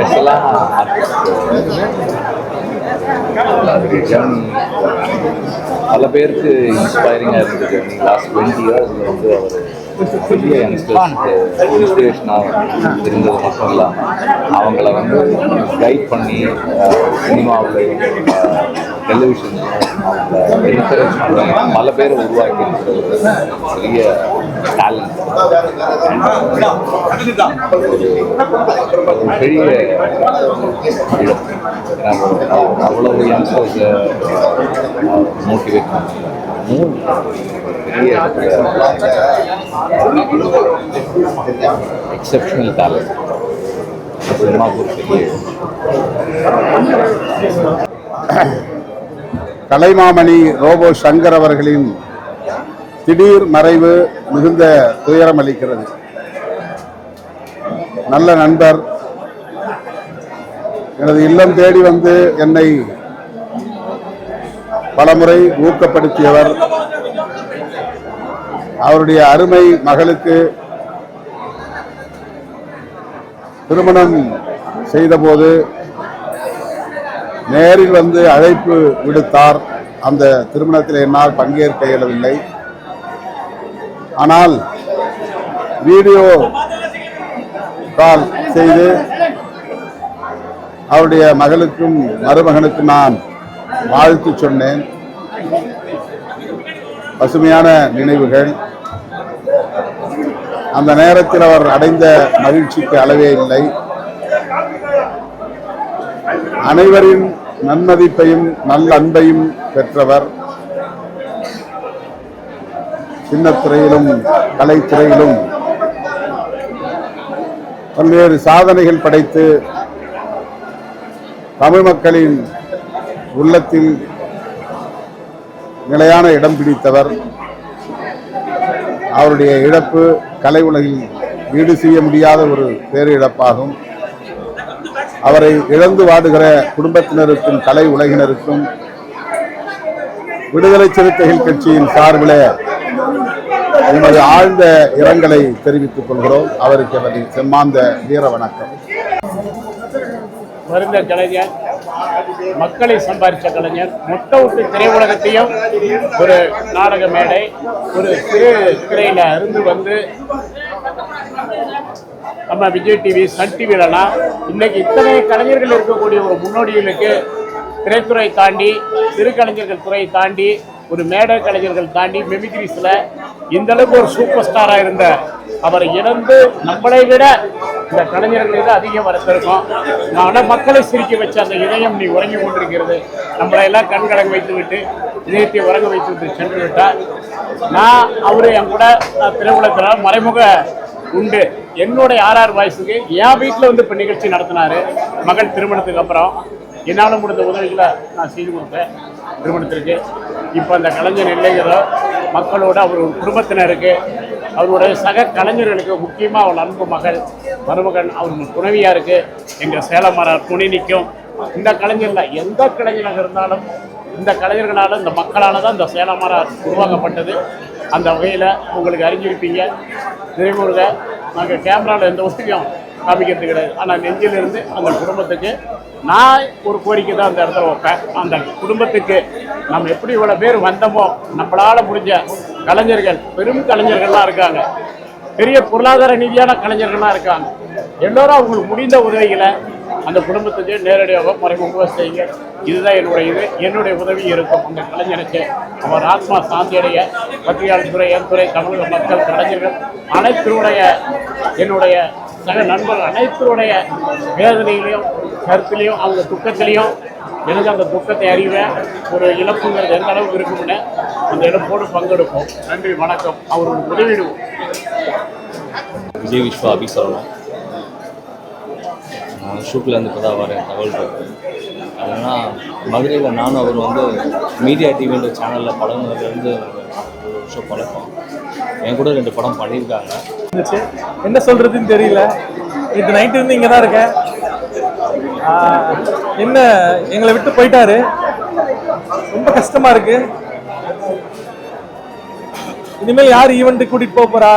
ஸ்பெஷலாக பல பேருக்கு இன்ஸ்பைரிங்காக இருந்தது. லாஸ்ட் டுவெண்ட்டி இயர்ஸில் வந்து அவர் பெரிய யங்ஸ்டர்ஸ்க்கு இன்ஸ்பிரேஷனாக இருந்தது மட்டும் இல்லாமல் அவங்கள வந்து கைட் பண்ணி சினிமாவில் டெலிவிஷன் என்கரேஜ் பண்ணி பல பேரை உருவாக்கி பெரிய டேலண்ட் பெரிய அவ்வளவு யங்ஸ்டர்ஸை மோட்டிவேட் பெரிய எக்ஸப்ஷனல் டேலண்ட் சினிமாவுக்கு ஒரு பெரிய கலைமாமணி ரோபோ சங்கர் அவர்களின் திடீர் மறைவு மிகுந்த துயரம் அளிக்கிறது. நல்ல நண்பர். எனது இல்லம் தேடி வந்து என்னை பலமுறை ஊக்கப்படுத்தியவர். அவருடைய அருமை மகளுக்கு திருமணம் செய்தபோது நேரில் வந்து அழைப்பு விடுத்தார். அந்த திருமணத்தில் என்னால் பங்கேற்க இயலவில்லை. ஆனால் வீடியோ கால் செய்து அவருடைய மகளுக்கும் மருமகனுக்கும் நான் வாழ்த்து சொன்னேன். பசுமையான நினைவுகள். அந்த நேரத்தில் அவர் அடைந்த மகிழ்ச்சிக்கு அளவே இல்லை. அனைவரின் நன்மதிப்பையும் நல்ல அன்பையும் பெற்றவர் சின்னத்துறையிலும் கலைத்துறையிலும் பல்வேறு சாதனைகள் படைத்து தமிழ் மக்களின் உள்ளத்தில் நிலையான இடம் பிடித்தவர். அவருடைய இழப்பு கலை உலகில் ஈடு செய்ய முடியாத ஒரு பேரிழப்பாகும். அவரை இழந்து வாடுகிற குடும்பத்தினருக்கும் கலை உலகினருக்கும் விடுதலை சிறுத்தைகள் கட்சியின் சார்பில் எமது ஆழ்ந்த இரங்கலை தெரிவித்துக் கொள்கிறோம். அவருக்கு எமது செம்மாந்த வீர வணக்கம். மருந்த கலைஞர் மக்களை சம்பாதிச்ச கலைஞர் மொத்த விட்டு திரையுலகத்தையும் ஒரு நாடக மேடை ஒரு சிறு திரையில இருந்து வந்து நம்ம விஜய் டிவி சன் டிவிலலாம் இன்னைக்கு இத்தனை கலைஞர்கள் இருக்கக்கூடிய ஒரு முன்னோடிகளுக்கு திரைத்துறை தாண்டி திருக்கலைஞர்கள் துறையை துறை தாண்டி ஒரு மேடை கலைஞர்கள் தாண்டி மெமிக்ரிஸில் இந்த அளவுக்கு ஒரு சூப்பர் ஸ்டாராக இருந்த அவரை இழந்து நம்மளை விட இந்த கலைஞர்களை தான் அதிகம் வரத்திருக்கும் ஆனால் மக்களை சிரிக்க வச்ச அந்த இதயம் நீ உறங்கி கொண்டிருக்கிறது. நம்மளை எல்லாம் கண்கலங்க வைத்து விட்டு இதயத்தை உறங்க வைத்து விட்டு சென்று விட்டார் நான் அவர் என் கூட நான் மறைமுக உண்டு. என்னோட ஆர்ஆர் வாய்ஸுக்கு என் வீட்டில் வந்து இப்போ நிகழ்ச்சி நடத்தினாரு. மகள் திருமணத்துக்கு அப்புறம். என்னால் முடிந்த உதவிகளை நான் செய்து கொடுத்தேன் திருமணத்திற்கு. இப்போ அந்த கலைஞர் இல்லைங்கிறோ மக்களோட அவர் குடும்பத்தினருக்கு அவருடைய சக கலைஞர்களுக்கு முக்கியமாக அவள் அன்பு மகள் மருமகன் அவர் இருக்குது எங்கள் சேலம் துணி நிற்கும். இந்த கலைஞரில் எந்த கலைஞராக இருந்தாலும் இந்த கலைஞர்களால் இந்த மக்களால் தான் இந்த சேலம் உருவாக்கப்பட்டது. அந்த வகையில் உங்களுக்கு அறிஞ்சிருப்பீங்க. நினைவுறுக நாங்கள் கேமராவில் எந்த உதவியும் காமிக்கிறது கிடையாது. ஆனால் நெஞ்சிலிருந்து அந்த குடும்பத்துக்கு நான் ஒரு கோரிக்கை தான் அந்த இடத்துல வைப்பேன். அந்த குடும்பத்துக்கு நம்ம எப்படி இவ்வளோ பேர் வந்தோமோ நம்மளால் முடிஞ்ச கலைஞர்கள் பெரும் கலைஞர்கள்லாம் இருக்காங்க. பெரிய பொருளாதார ரீதியான கலைஞர்கள்லாம் இருக்காங்க. எல்லோரும் அவங்களுக்கு முடிந்த உதவிகளை அந்த குடும்பத்துக்கு நேரடியாக மறைமுகமாக செய்யுங்க. இதுதான் என்னுடைய இது என்னுடைய உதவி இருக்கும் அந்த கலைஞருக்கு. அவர் ஆத்மா சாந்தியடைய பத்திரிகையாளர் துறை என் துறை தமிழக மக்கள் கலைஞர்கள் அனைத்தருடைய என்னுடைய சக நண்பர்கள் அனைத்தருடைய வேதனையிலையும் கருத்துலையும் அவங்க துக்கத்திலையும் எனக்கு அந்த துக்கத்தை அறிவேன் ஒரு இழப்புங்கிறது எந்த அளவுக்கு இருக்கும்னு அந்த இழப்போடு பங்கெடுப்போம். நன்றி வணக்கம். அவருக்கு உதவிடுவோம். விஜய் விஸ்வா அபி சொல்லணும் நான் ஷூட்லேருந்து இப்போ தான் வரேன் தகவல் ஏன்னா மதுரையில் நானும் அவர் வந்து மீடியா டிவின்ற சேனலில் படங்கள்லேருந்து ஒரு வருஷம் பழக்கம். என் கூட ரெண்டு படம் பண்ணியிருக்காங்க. இருந்துச்சு என்ன சொல்கிறதுன்னு தெரியல. இது நைட்டு இருந்து இங்கே தான் இருக்கேன். என்ன எங்களை விட்டு போயிட்டாரு. ரொம்ப கஷ்டமாக இருக்கு. இனிமேல் யார் ஈவெண்ட்டு கூட்டிகிட்டு போக போகிறா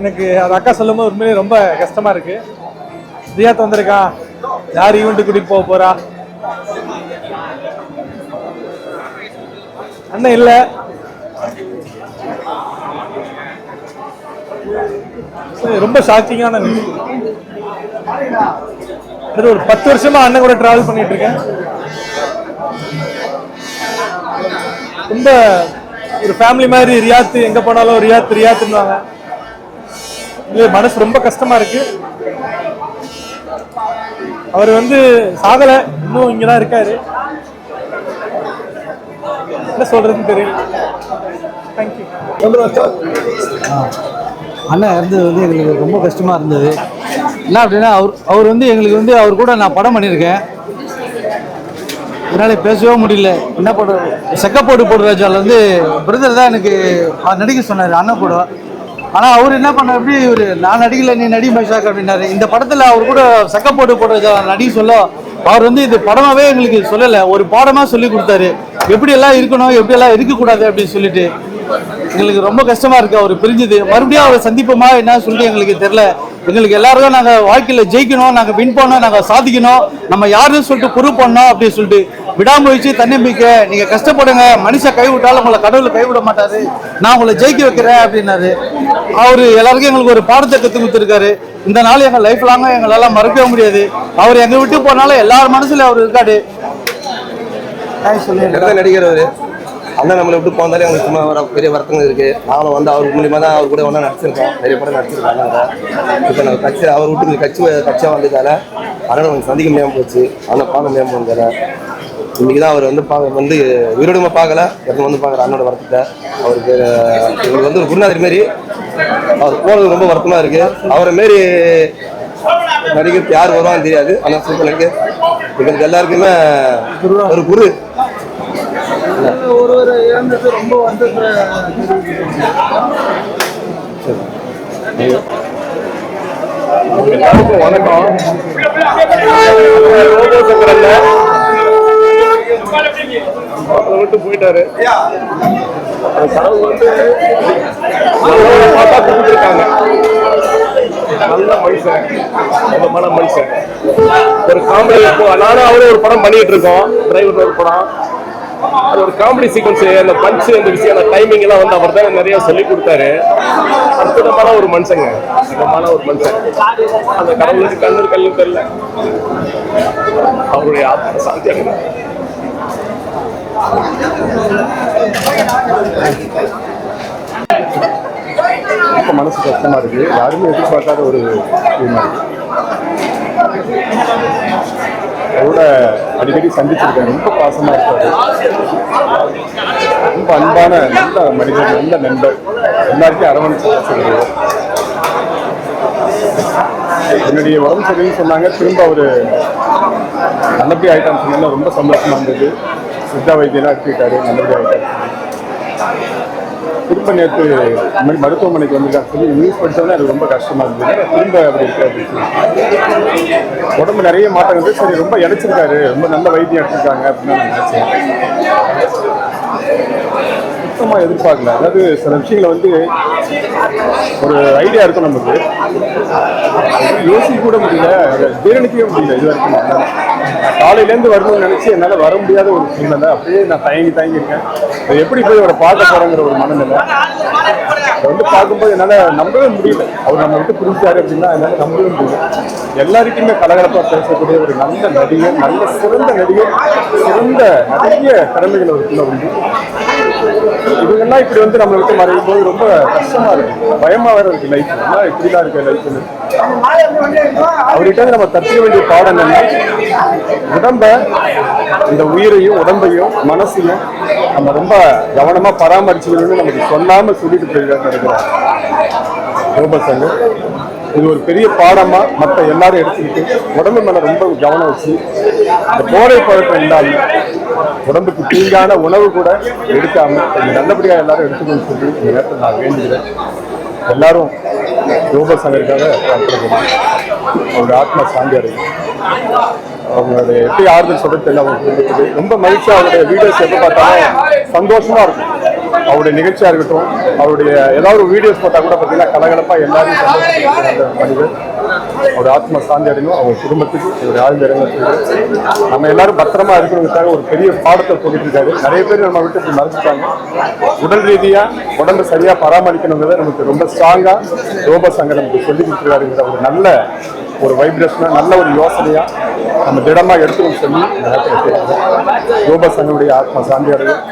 எனக்கு அது அக்கா சொல்லும்போது உண்மையிலேயே ரொம்ப கஷ்டமாக இருக்குது ரியாத் வந்திருக்கான். யார் ஈவெண்ட்டு கூட்டிகிட்டு போக போகிறா அண்ணன் இல்ல. ரொம்ப ஷாக்கிங்கான நியூஸ் ஒரு பத்து வருஷமா அண்ணன் கூட டிராவல் பண்ணிட்டு இருக்கேன். ரொம்ப ஒரு ஃபேமிலி மாதிரி ரியாத்து எங்க போனாலும் ரியாத் ரியாத்னுவாங்க இல்லையே மனசு ரொம்ப கஷ்டமா இருக்கு. அவர் வந்து சாகலை. இன்னும் இங்கதான் இருக்காரு. என்ன சொல்றதுன்னு தெரியல. தேங்க்யூ அண்ணன் இறந்தது வந்து எங்களுக்கு ரொம்ப கஷ்டமாக இருந்தது. என்ன அப்படின்னா அவர் அவர் வந்து எங்களுக்கு வந்து அவர் கூட நான் படம் பண்ணியிருக்கேன். என்னால் பேசவே முடியல. என்ன படம் செக்கப்போடு போடு ராஜாவில் வந்து பிரதர் தான் எனக்கு நடிக்க சொன்னார் அண்ணன் கூட. ஆனால் அவர் என்ன பண்ண எப்படி இவர் நான் நடிக்கல நீ நடி மைஷாக் அப்படின்னாரு. இந்த படத்தில் அவர் கூட செக்கப்போடு போடு ராஜா நடிக்க சொல்ல அவர் வந்து இது படமாவே எங்களுக்கு சொல்லலை. ஒரு பாடமாக சொல்லி கொடுத்தாரு. எப்படியெல்லாம் இருக்கணும் எப்படியெல்லாம் இருக்கக்கூடாது அப்படின்னு சொல்லிட்டு எங்களுக்கு ரொம்ப கஷ்டமா இருக்கு அவர் பிரிஞ்சது. மறுபடியும் அவரை சந்திப்போமா என்ன சொல்லிட்டு எங்களுக்கு தெரியல. எங்களுக்கு எல்லாருக்கும் நாங்க வாழ்க்கையில ஜெயிக்கணும் நாங்க வின் பண்ணோம் நாங்க சாதிக்கணும் நம்ம யாருன்னு சொல்லிட்டு ப்ரூவ் பண்ணோம் அப்படின்னு சொல்லிட்டு விடாமுயற்சி தன்னம்பிக்கை நீங்க கஷ்டப்படுங்க மனுஷன் கைவிட்டாலும் உங்களை கடவுளை கைவிட மாட்டாரு. நான் உங்களை ஜெயிக்க வைக்கிறேன் அப்படின்னாரு. அவரு எல்லாருக்கும் எங்களுக்கு ஒரு பாடத்தை கத்து கொடுத்துருக்காரு. இந்த நாள் எங்க லைஃப் லாங்க எங்களால மறக்கவே முடியாது. அவர் எங்க விட்டு போனாலும் எல்லார் மனசுல அவர் இருக்காரு. நல்ல நடிகர் அவரு? அண்ணன் நம்மளை விட்டு போனாலே அவங்களுக்கு சும்மா வர பெரிய வருத்தங்கள் இருக்கு. நானும் வந்து அவர் மூலியமா தான் அவர் கூட ஒன்றா நடிச்சிருக்கோம் நிறைய படம் நடிச்சிருக்காங்க இப்போ நான் கட்சி அவர் விட்டு கட்சி கட்சியாக வந்ததால அண்ணன் அவங்க சந்திக்க முடியாமல் போச்சு. அண்ணன் பார்க்க முடியாமல் வந்தால இன்னைக்கு தான் அவர் வந்து பார்க்க வந்து உயிரோடுமா பார்க்கல எப்போ வந்து பார்க்குற அண்ணோட வருத்தத்தை. அவருக்கு எங்களுக்கு வந்து ஒரு குருநாதர் மாரி அவர் போனது ரொம்ப வருத்தமாக இருக்குது அவரை மாரி நடிகர் யார் வருவான்னு தெரியாது. ஆனால் சூப்பர் நடிகர் எங்களுக்கு எல்லாருக்குமே ஒரு குரு. ஒருவர் இறந்தது ரொம்ப வந்து எல்லாருக்கும் வணக்கம் ரோபோ சங்கரல்ல அவரை விட்டு போயிட்டாரு அந்த கடவுள் வந்து நல்லவரை பார்த்தா கொடுத்துருக்காங்க நல்ல மனுஷன். சுத்தமான மனுஷன். ஒரு காமெடி இப்போ நானும் அவரும் ஒரு படம் பண்ணிட்டு இருக்கோம். டிரைவர் ஒரு படம். அது ஒரு காமெடி சீக்வன்ஸ் அந்த பஞ்சு அந்த விஷயம் அந்த டைமிங் எல்லாம் வந்து அவர் தான் நிறைய சொல்லி கொடுத்தாரு. அற்புதமான ஒரு மனுஷங்க. அற்புதமான ஒரு மனுஷன். அந்த கடவுளுக்கு கண்ணு கல்லு தெரியல. அவருடைய ஆத்ம சாந்தி மனசு கஷ்டமா இருக்கு. யாருமே எதிர்பார்க்காத ஒரு அவரோட அடிக்கடி சந்திச்சிருக்கேன். ரொம்ப பாசமா இருக்காரு ரொம்ப அன்பான நல்ல மனிதர் நல்ல நண்பர். எல்லாருக்கும் அரவணைச்சு பேசுறது. என்னுடைய உடம்பு சரின்னு சொன்னாங்க திரும்ப அவரு நல்லபடி ஆயிட்டான்னு சொன்னால ரொம்ப சந்தோஷமா இருந்தது. சித்தா வைத்தியெல்லாம் எடுத்துக்கிட்டாரு நல்லபடி ஆயிட்டாரு. திரும்ப நேற்று மாதிரி மருத்துவமனைக்கு வந்திருக்காங்க சொல்லி நியூஸ் படித்தோடனே அது ரொம்ப கஷ்டமாக இருந்தது. திரும்ப அப்படி இருக்கு உடம்பு நிறைய மாற்றம் இருந்து சரி ரொம்ப இழைச்சிருக்காரு ரொம்ப நல்ல வைத்தியம் எடுத்திருக்காங்க அப்படின்னு நான் நினச்சேன். சுத்தமாக எதிர்பார்க்கல. அதாவது சில விஷயங்களை வந்து ஒரு ஐடியா இருக்கும் நமக்கு. யோசிக்க கூட முடியல. அதை ஜீரணிக்கவே முடியல இது வரைக்கும். என்னால. நான் காலையிலேருந்து வரணும்னு நினச்சி என்னால் வர முடியாத ஒரு சூழ்நிலை. அப்படியே நான் தயங்கி தயங்கி இருக்கேன் அதை எப்படி போய் அவரை பார்க்க போகிறேங்கிற ஒரு மனநிலை. அதை வந்து பார்க்கும்போது என்னால் நம்பவே முடியல. அவர் நம்ம விட்டு புரிஞ்சாரு அப்படின்னா என்னால் நம்பவே முடியல. எல்லாருக்குமே கலகலப்பாக பேசக்கூடிய ஒரு நல்ல நடிகர் நல்ல சிறந்த நடிகர் சிறந்த நிறைய திறமைகள் அவருக்குள்ள உண்டு. இவங்கெல்லாம் இப்படி வந்து நம்மளை விட்டு மறையும் போது ரொம்ப கஷ்டமா இருக்கு. பயமா வேற இருக்கு லைஃப் என்ன இப்படிதான் இருக்கு லைஃப்னு அவர்கிட்ட நம்ம கற்றுக்க வேண்டிய பாடம் என்ன உடம்ப இந்த உயிரையும் உடம்பையும் மனசையும் நம்ம ரொம்ப கவனமா பராமரிச்சுக்கணும்னு நமக்கு சொல்லாம சொல்லிட்டு போயிருக்காரு இருக்கிறார் ரோபசங்க இது ஒரு பெரிய பாடமாக மற்ற எல்லாரும் எடுத்துக்கிட்டு உடம்பு மேலே ரொம்ப கவனம் வச்சு இந்த போதை பழக்கம் இல்லாமல் உடம்புக்கு தீங்கான உணவு கூட எடுக்காமல் கொஞ்சம் எல்லாரும் எடுத்துக்கணும் சொல்லி இந்த நேரத்தில் நான் வேண்டுகிறேன். எல்லாரும் ரோபசங்கருக்காக பிரார்த்தனை பண்ணுங்க அவங்க ஆத்மா சாந்தி அடையும். அவங்களுடைய எப்படி ஆறுதல் சொல்றது தெரியல அவங்க ரொம்ப மகிழ்ச்சியாக அவருடைய வீடியோஸ் எப்போ பார்த்தாலும் சந்தோஷமாக இருக்கும். அவருடைய நிகழ்ச்சியாக இருக்கட்டும் அவருடைய ஏதாவது ஒரு வீடியோஸ் போட்டால் கூட பார்த்தீங்கன்னா கலகலப்பாக எல்லாரையும் சந்தோஷப்படுத்துகிற அவருடைய ஆத்ம சாந்தி அடையணும் அவங்க குடும்பத்துக்கு இவருடைய ஆழ்ந்த இறங்க நம்ம எல்லாரும் பத்திரமா இருக்கணுங்கிறதுக்காக ஒரு பெரிய பாடத்தை சொல்லிட்டு இருக்காரு. நிறைய பேர் நம்ம விட்டு இப்படி மறைச்சிட்டாங்க உடல் ரீதியாக உடம்பு சரியாக பராமரிக்கணுங்கிறத நமக்கு ரொம்ப ஸ்ட்ராங்காக ரோப சங்கம் நமக்கு சொல்லி கொடுத்துருக்காருங்கிற ஒரு நல்ல ஒரு வைப்ரேஷனாக நல்ல ஒரு யோசனையாக நம்ம திடமாக எடுத்துக்கணும் சொல்லி இந்த நேரத்தில் கேட்கிறோம் ரோப சங்கனுடைய ஆத்ம சாந்தி அடையும்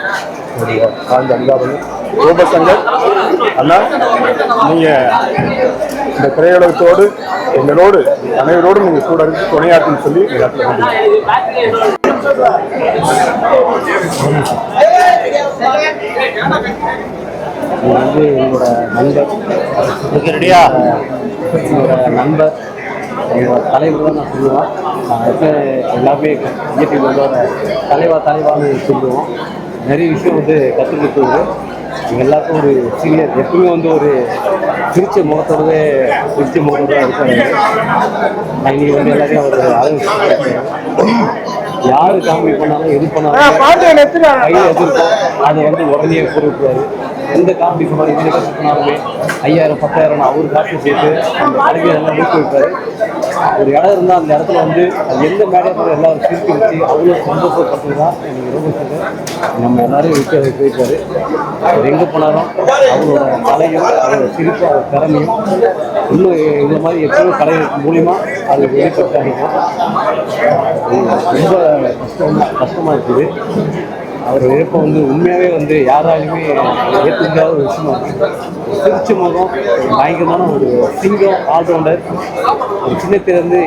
உங்களுடைய சார்ந்த அனுதாபங்கள் ரோப சங்கம் அண்ணா நீங்க இந்த திரையுலகத்தோடு எங்களோடு அனைவரோடும் நீங்க கூட இருந்து துணையாற்றுன்னு சொல்லி வந்து என்னோட நண்பர். என்னோட நண்பர் என்னோட தலைவர் தான் நான் சொல்லுவேன். நான் எப்போ எல்லாமே பிஜேபி தலைவா தலைவான்னு சொல்லுவோம். நிறைய விஷயம் வந்து கற்றுக் கொடுத்தது எங்க எல்லாருக்கும் ஒரு சீனியர் எப்பவுமே வந்து ஒரு சிரிச்ச முகத்தோடவே சிரிச்ச முகத்தோட இருக்காரு நான் இன்னைக்கு வந்து எல்லாரையும் அவர் ஆரம்பிச்சு யாரு காமெடி பண்ணாலும் எது பண்ணாலும் கையில் எது இருக்கோ அதை வந்து உடனே பொருட்கள் எந்த காப்பி பண்ணாலும் எந்த கஷ்டம் பண்ணாலுமே ஐயாயிரம் பத்தாயிரம் அவர் காப்பி சேர்த்து அந்த கல்வியை எல்லாம் ஊக்குவிப்பாரு ஒரு இடம் இருந்தால் அந்த இடத்துல வந்து அது எந்த மேடையில் எல்லாரும் சிரித்து வச்சு அவ்வளோ சந்தோஷப்பட்டது தான் எனக்கு ரொம்ப சந்தோஷம் நம்ம எல்லாரும் விட்டு போயிருப்பார் அவர் எங்கே போனாலும் அவரோட கலையும் அவரோட சிரிப்பு அவர் திறமையும் இன்னும் இந்த மாதிரி எத்தனையோ கலை மூலிமா அது வெளிப்படுத்தாங்க ரொம்ப கஷ்டம் கஷ்டமாக இருக்குது. அவர் இழப்பை வந்து உண்மையாகவே வந்து யாராலுமே ஏற்க முடியாத ஒரு விஷயம் இருக்கு திருச்சி முகம் பயங்கரமான ஒரு சிங்கம் ஆல்ரவுண்டர். ஒரு சின்னத்திலேருந்து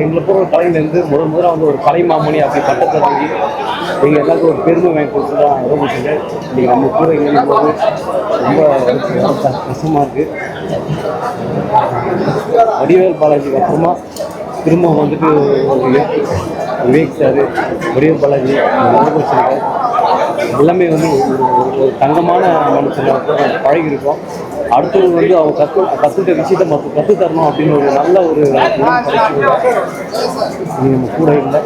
எங்களை போகிற ஒரு கலைஞர்லேருந்து முதல் முதல்ல வந்து ஒரு கலை மாமணி அப்படி பட்டத்தை வாங்கி எங்கள் எல்லாருக்கும் ஒரு பெருமை வாங்கி கொடுத்து தான் ரொம்ப இன்றைக்கி நம்ம கூட இங்கே போது ரொம்ப கஷ்டமாக இருக்குது வடிவேல் பாலாஜிக்கு அப்புறமா திரும்ப வந்துட்டு விவேக் சார் வடிவேல் பாலாஜி யோகேஷ் சார் எல்லாமே வந்து ஒரு- ஒரு- தங்கமான மனுஷனாக பழகி இருக்கோம் வந்து அவங்க கற்று கற்றுக்கிட்ட விஷயத்தை மற்ற கற்று தரணும் அப்படின்னு ஒரு நல்ல ஒரு குணம் நம்ம கூட இல்லை.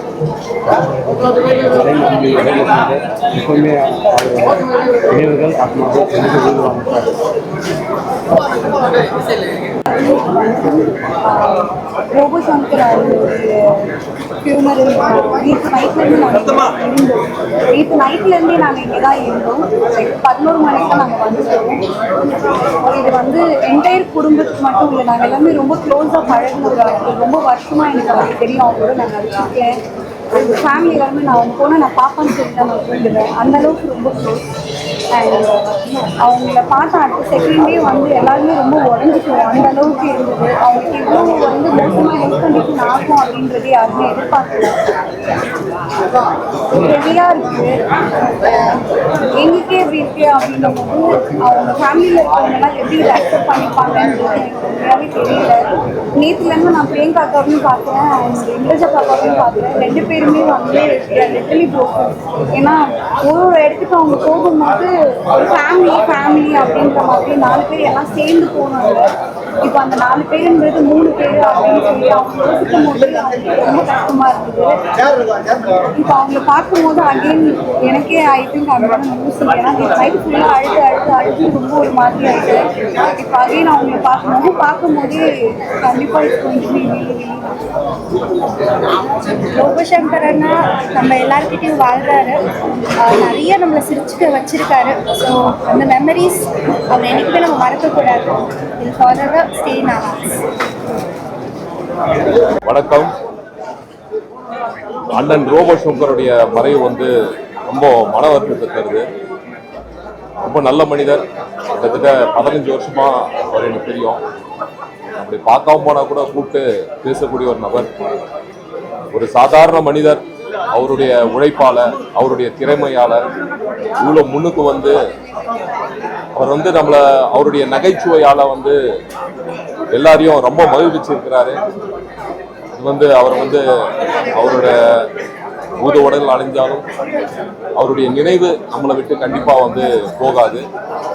எப்பவுமே நினைவுகள் அப்படின்னு ரோபோ சங்கர் அவர்களுடைய நேற்று நைட்லேருந்து நாங்கள் இருந்தோம் நேற்று நைட்லேருந்தே நாங்கள் இங்கே தான் இருந்தோம். லைக் பதினோரு மணிக்கு நாங்கள் வந்துட்டோம். இது வந்து என்டையர் குடும்பத்துக்கு மட்டும் இல்லை நாங்கள் எல்லாமே ரொம்ப க்ளோஸாக பழகினவங்க ரொம்ப வருஷமாக எனக்கு அவங்க தெரியும். அவங்களோட நான் வச்சுருக்கேன் அந்த ஃபேமிலி எல்லாமே நான் அவங்க போனால் நான் பார்ப்பேன்னு சொல்லிட்டு நான் கூப்பிடுவேன் அந்த அளவுக்கு ரொம்ப க்ளோஸ் அண்ட் அவங்கள பார்த்த அடுத்த செகண்டே வந்து எல்லாருமே ரொம்ப ஸோ அந்த அளவுக்கு இருந்தது. அவங்களுக்கு இவ்வளோ வந்து மோசமாக ஹெல்த் கண்டிஷன் ஆகும் அப்படின்றது யாருமே எதிர்பார்க்கல ஹெவியாக இருக்கு எங்களுக்கே எப்படி இருக்கு அப்படின்னும் போது அவங்க ஃபேமிலியில் இருக்கவங்கலாம் எப்படி இதை அக்செப்ட் பண்ணிப்பாங்கன்றது எனக்கு உண்மையாகவே தெரியல நேற்றுலேருந்து நான் பிரியங்கா அக்காவையும் பார்த்தேன் அண்ட் இந்திரஜா அக்காவையும் பார்த்தேன் ரெண்டு பேருமே வந்து லிட்டலி போகும் ஏன்னா ஒரு ஒரு இடத்துக்கு அவங்க போகும்போது ஒரு ஃபேமிலி ஃபேமிலி அப்படின்ற மாதிரி நாலு பேர் எல்லாம் சேர்ந்து போனாங்க இப்போ அந்த நாலு பேருன்றது மூணு பேர் அப்படின்னு சொல்லி அவங்க யோசிக்கும் போது அவங்களுக்கு ரொம்ப கஷ்டமா இருந்தது. இப்போ அவங்கள பார்க்கும்போது அகைன் எனக்கே ஐ திங்க் அவங்க நியூஸ் ஏன்னா நைட் ஃபுல்லாக அழுது அழுது அழுது ரொம்ப ஒரு மாதிரி ஆயிடுச்சு இப்போ அகைன் அவங்கள பார்க்கும்போது பார்க்கும்போதே கண்டிப்பாக இப்போ கொஞ்சம் லோகசங்கர் அண்ணா நம்ம எல்லார்கிட்டயும் வாழ்றாரு. நிறைய நம்மளை சிரிச்சுக்க வச்சிருக்காரு. ஸோ அந்த மெமரிஸ் அவர் என்னைக்குமே நம்ம மறக்கக்கூடாது. இது ஃபார்வர் ஸ்டே நான் வணக்கம். அண்ணன் ரோபோ சங்கருடைய மறைவு வந்து ரொம்ப மன வருத்தத்தை தருது. ரொம்ப நல்ல மனிதர். கிட்டத்தட்ட பதினஞ்சு வருஷமா அவர் எனக்கு தெரியும். அப்படி பார்க்காம போனா கூட கூப்பிட்டு பேசக்கூடிய ஒரு நபர். ஒரு சாதாரண மனிதர். அவருடைய உழைப்பால் அவருடைய திறமையால் இவ்வளோ முன்னுக்கு வந்து அவர் வந்து நம்மளை அவருடைய நகைச்சுவையால் வந்து எல்லாரையும் ரொம்ப மகிழ்விச்சிருக்கிறாரு. இது வந்து அவர் வந்து அவரோட பூத உடல் அடைஞ்சாலும் அவருடைய நினைவு நம்மளை விட்டு கண்டிப்பாக வந்து போகாது.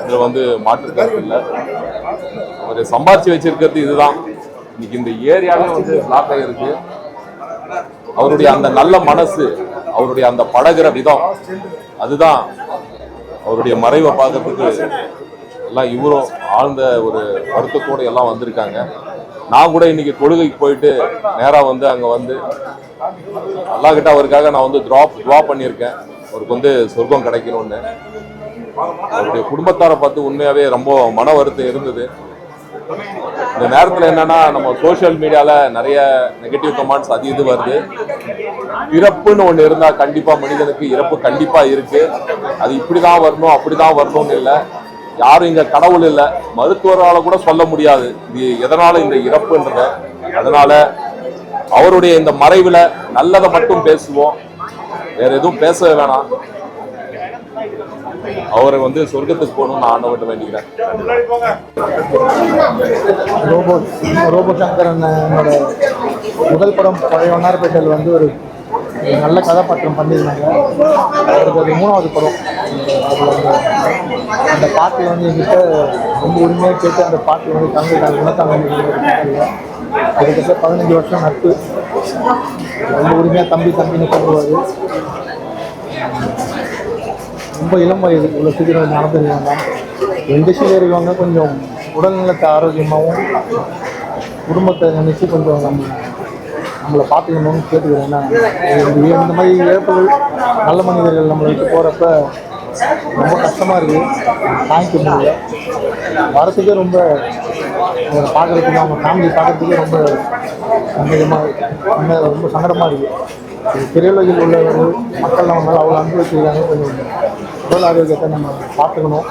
இதில் வந்து மாற்று கருத்து இல்லை. அவர் சம்பாரிச்சு வச்சிருக்கிறது இதுதான். இன்னைக்கு இந்த ஏரியாவே வந்து பிளாக் ஆகிருக்கு அவருடைய அந்த நல்ல மனசு அவருடைய அந்த பழகுற விதம் அதுதான் அவருடைய மறைவை பார்க்கறதுக்கு எல்லாம் இவரும் ஆழ்ந்த ஒரு வருத்தத்தோடு எல்லாம் வந்திருக்காங்க. நான் கூட இன்னைக்கு தொழுகைக்கு போயிட்டு நேராக வந்து அங்கே வந்து அல்லாஹ் கிட்ட அவருக்காக நான் வந்து ட்ராப் ட்ரா பண்ணியிருக்கேன். அவருக்கு வந்து சொர்க்கம் கிடைக்கணும்னு. அவருடைய குடும்பத்தாரை பார்த்து உண்மையாகவே ரொம்ப மன வருத்தம் இருந்தது. இந்த நேரத்தில் என்னன்னா நம்ம சோஷியல் மீடியாவில் நிறைய நெகட்டிவ் கமெண்ட்ஸ் அது இது வருது. இறப்புன்னு ஒன்று இருந்தால் கண்டிப்பாக மனிதனுக்கு இறப்பு கண்டிப்பாக இருக்கு. அது இப்படி தான் வரணும் அப்படி தான் வரணும்னு இல்லை. யாரும் இங்கே கடவுள் இல்லை. மருத்துவரால் கூட சொல்ல முடியாது. இது எதனால இந்த இறப்புன்றத. அதனால அவருடைய இந்த மறைவில் நல்லதை மட்டும் பேசுவோம். வேற எதுவும் பேச வேணாம். அவரை வந்து சொர்க்கத்துக்கு போகணும்னு நான் ஆண்டவர்கிட்ட வேண்டிக்கிறேன். ரோபோ ரோபோ சங்கர் என்னோட முதல் படம் பழைய வண்ணாரப்பேட்டையில் வந்து ஒரு நல்ல கதாபாத்திரம் பண்ணியிருந்தாங்க. அவருக்கு அது மூணாவது படம். அதில் அந்த அந்த பாட்டு வந்து எங்கிட்ட ரொம்ப உரிமையாக கேட்டு அந்த பாட்டில் வந்து கலந்துட்டாங்க குணத்தாங்க அதுக்கப்புறம் பதினஞ்சு வருஷம் நட்பு. ரொம்ப உரிமையாக தம்பி தம்பின்னு சொல்லுவார். ரொம்ப இளம் வயது இவ்வளோ சீக்கிரம் நடந்துருக்காங்க இண்டஸ்ட்ரியில் இருக்கவங்க கொஞ்சம் உடல்நலத்தை ஆரோக்கியமாகவும் குடும்பத்தை நினச்சி கொஞ்சம் நம்ம நம்மளை பார்த்துக்கணும்னு கேட்டுக்கிறேன். ஏன்னா இந்த மாதிரி இழப்புகள் நல்ல மனிதர்கள் நம்மளை விட்டு போகிறப்ப ரொம்ப கஷ்டமாக இருக்குது தாங்கிக்க முடியல. வரத்துக்கே ரொம்ப அவங்களை பார்க்குறதுக்கு அவங்க ஃபேமிலி பார்க்குறதுக்கே ரொம்ப சந்தோஷமாக ரொம்ப சங்கடமாக இருக்குது திரையுலகில் உள்ளவர்கள் மக்கள் அவங்க மேலே அவ்வளோ அன்பு வச்சுருக்காங்க கொஞ்சம் உடல் ஆரோக்கியத்தை நம்ம பார்த்துக்கணும்.